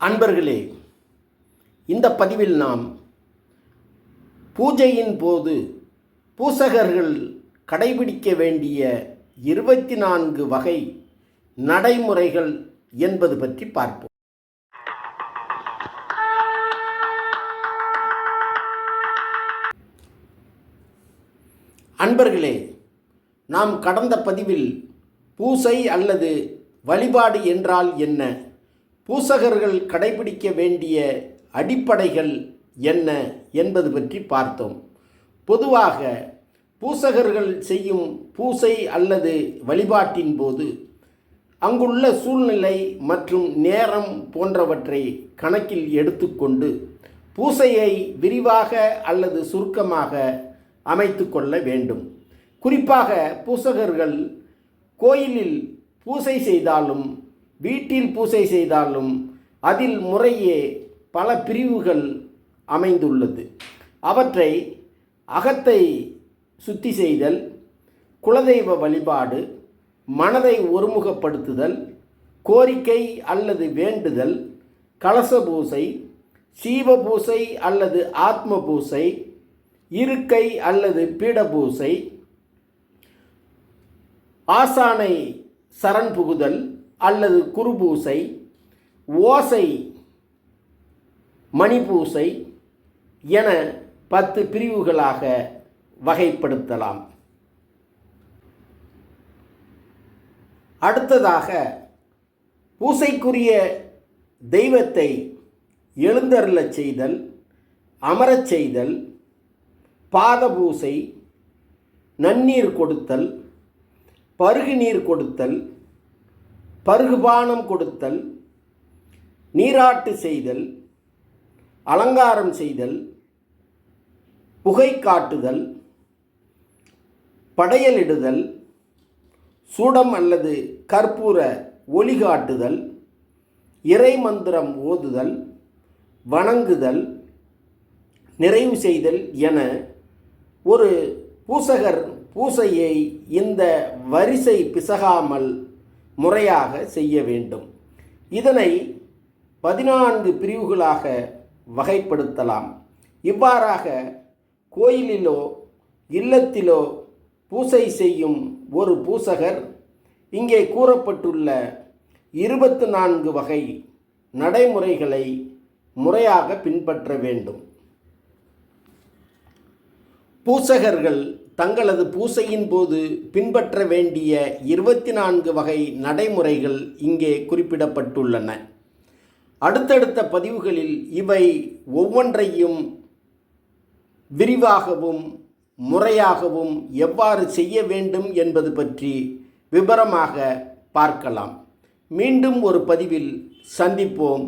அன்பர்களே இந்த பதிவில் நாம் பூஜையின் போது பூசகர்கள் கடைபிடிக்க வேண்டிய இருபத்தி நான்கு வகை நடைமுறைகள் என்பது பற்றி பார்ப்போம். அன்பர்களே நாம் கடந்த பதிவில் பூசை அல்லது வழிபாடு என்றால் என்ன? பூசகர்கள் கடைபிடிக்க வேண்டிய அடிப்படைகள் என்ன என்பது பற்றி பார்த்தோம். பொதுவாக பூசகர்கள் செய்யும் பூசை அல்லது வழிபாட்டின் போது அங்குள்ள சூழ்நிலை மற்றும் நேரம் போன்றவற்றை கணக்கில் எடுத்துக்கொண்டு பூசையை விரிவாக அல்லது சுருக்கமாக அமைத்து கொள்ள வேண்டும். குறிப்பாக பூசகர்கள் கோயிலில் பூசை செய்தாலும் வீட்டில் பூசை செய்தாலும் அதில் முறையே பல பிரிவுகள் அமைந்துள்ளது. அவற்றை அகத்தை சுத்தி செய்தல் குலதெய்வ வழிபாடு மனதை ஒருமுகப்படுத்துதல் கோரிக்கை அல்லது வேண்டுதல் கலச பூசை சீவ பூசை அல்லது ஆத்ம பூசை இருக்கை அல்லது பீட பூசை ஆசானை சரண் புகுதல் அல்லது குருபூசை ஓசை மணிபூசை என பத்து பிரிவுகளாக வகைப்படுத்தலாம். அடுத்ததாக பூசைக்குரிய தெய்வத்தை எழுந்தருளச் செய்தல் அமரச் செய்தல் பாதபூசை நன்னீர் கொடுத்தல் பருகு நீர் கொடுத்தல் பருகுபானம் கொடுத்தல் நீராட்டு செய்தல் அலங்காரம் செய்தல் புகை காட்டுதல் படையலிடுதல் சூடம் அல்லது கற்பூர ஒளி காட்டுதல் இறை மந்திரம் ஓதுதல் வணங்குதல் நிறைவு செய்தல் என ஒரு பூசகர் பூசையை இந்த வரிசை பிசகாமல் முறையாக செய்ய வேண்டும். இதனை பதினான்கு பிரிவுகளாக வகைப்படுத்தலாம். இவ்வாறாக கோயிலிலோ இல்லத்திலோ பூசை செய்யும் ஒரு பூசகர் இங்கே கூறப்பட்டுள்ள இருபத்து நான்கு வகை நடைமுறைகளை முறையாக பின்பற்ற வேண்டும். பூசகர்கள் தங்களது பூசையின் போது பின்பற்ற வேண்டிய இருபத்தி நான்கு வகை நடைமுறைகள் இங்கே குறிப்பிடப்பட்டுள்ளன. அடுத்தடுத்த பதிவுகளில் இவை ஒவ்வொன்றையும் விரிவாகவும் முறையாகவும் எவ்வாறு செய்ய வேண்டும் என்பது பற்றி விபரமாக பார்க்கலாம். மீண்டும் ஒரு பதிவில் சந்திப்போம்.